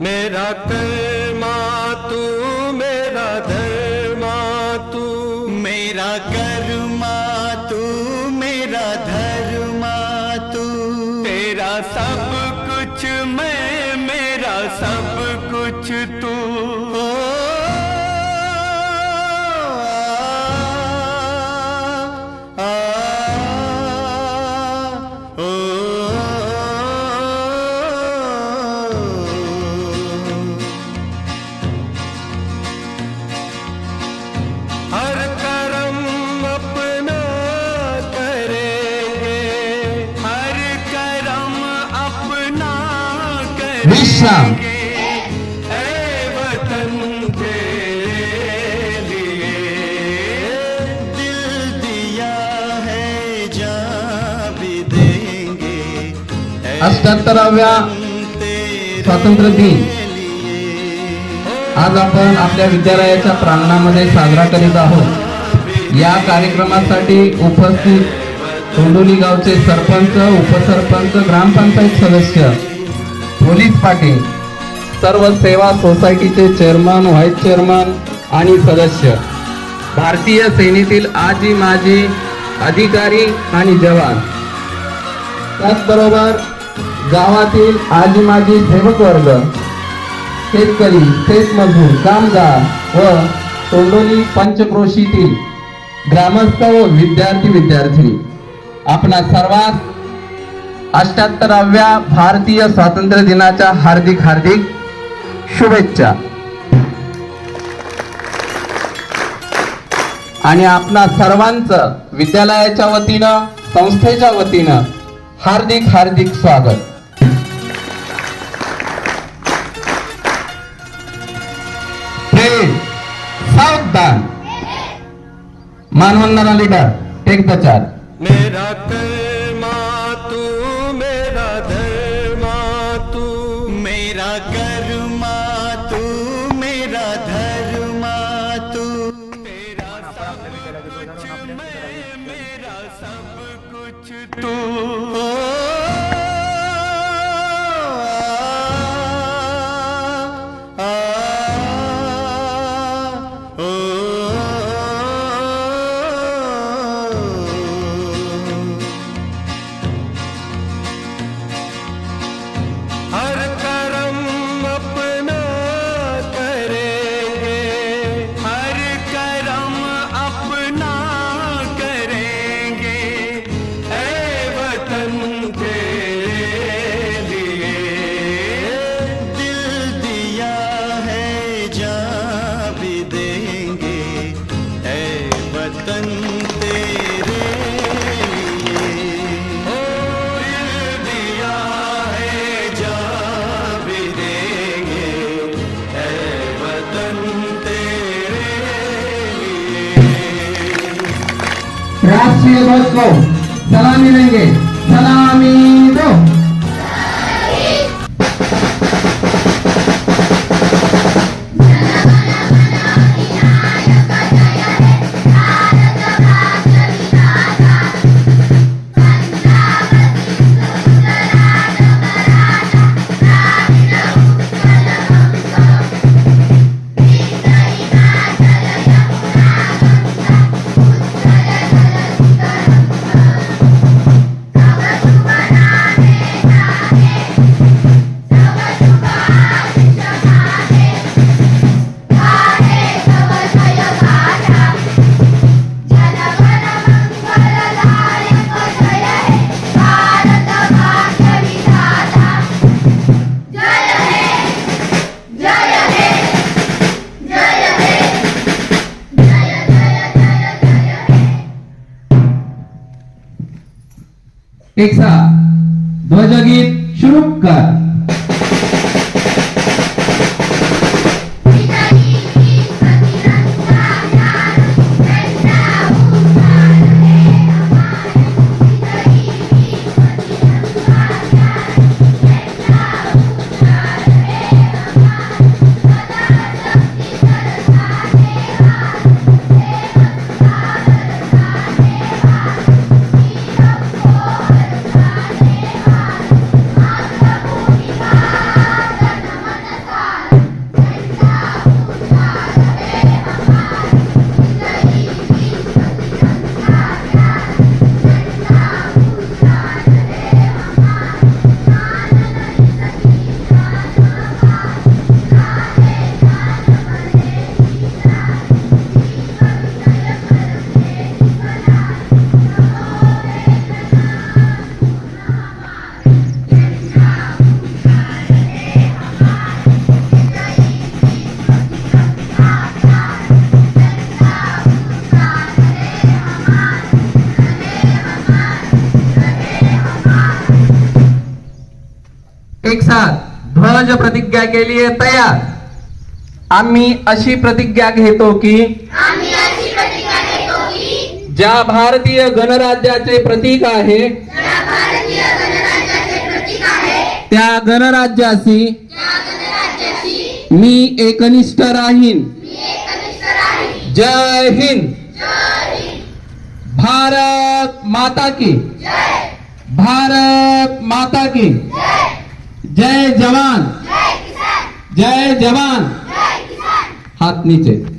मेरा कर्मा तू मेरा धर्मा तू। मेरा कर विश्राम. अष्ट्याहत्तराव्या स्वातंत्र्य दिन आज आपण आपल्या विद्यालयाच्या प्रांगणामध्ये साजरा करीत आहोत या कार्यक्रमासाठी उपस्थित तोंडोली गावचे सरपंच उपसरपंच ग्रामपंचायत सदस्य पोलीस पाटील. सर्व सेवा सोसायटीचे चेअरमन व्हाईस चेअरमन आणि सदस्य. भारतीय सेनेतील आजी माजी अधिकारी आणि जवान. त्याचबरोबर गावातील आजी माजी सेवक वर्ग शेतकरी शेतमजूर कामगार व तोंडोली पंचक्रोशीतील ग्रामस्थ व विद्यार्थी विद्यार्थिनी आपणा सर्वात अष्ट्याहत्तराव्या भारतीय स्वातंत्र्य दिनाच्या हार्दिक हार्दिक शुभेच्छा. आणि आपणा सर्वांचं विद्यालयाच्या वतीनं संस्थेच्या वतीनं हार्दिक हार्दिक स्वागत. हे सावधान. मानवंदना लीडर टेक द चार्ज मेरा राष्ट्रीय सलामी लेंगे. सलामी. ध्वज प्रतिज्ञा केली आहे तयार आम्ही अशी प्रतिज्ञा घेतो की ज्या भारतीय गणराज्याचे प्रतीक आहे त्या गणराज्याशी मी एकनिष्ठ राहीन. जय हिंद. भारत माता की। भारत माता की। जय जवान। जय जवान। हाथ नीचे।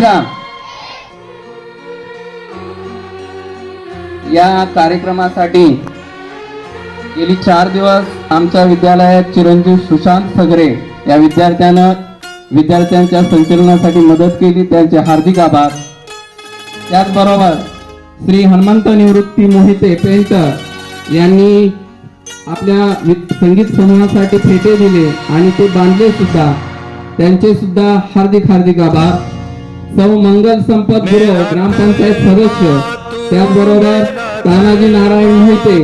मेश्राम या कार्यक्रमासाठी गेली चार दिवस आमच्या विद्यालयात चिरंजीव सुशांत सगरे या विद्यार्थ्यानं विद्यार्थ्यांच्या संचलनासाठी मदत केली त्यांचे हार्दिक आभार. त्याचबरोबर श्री हनुमंत निवृत्ती मोहिते पेंटर यांनी आपल्या संगीत समूहासाठी फेटे दिले आणि ते बांधले सुद्धा. त्यांचे सुद्धा हार्दिक हार्दिक आभार. सौ मंगल संपत गुरु ग्रामपंचायत सदस्य। त्याचबरोबर तानाजी नारायण मोहिते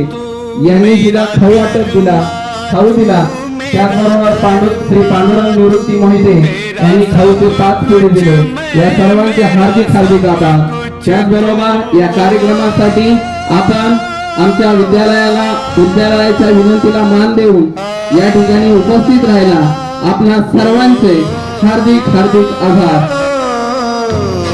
यांनी खाऊ वाटप दिला खाऊ दिला. त्याचबरोबर पांडु श्री पांडुरंग निवृत्ती मोहिते यांनी खाऊचे पाच पेढे दिले. या सर्वांचे हार्दिक हार्दिक आभार. त्याचबरोबर या कार्यक्रमासाठी आपण आमच्या विद्यालयाला विद्यालयाच्या विनंतीला मान देऊन या ठिकाणी उपस्थित राहिला. आपणा सर्वांचे हार्दिक हार्दिक आभार. love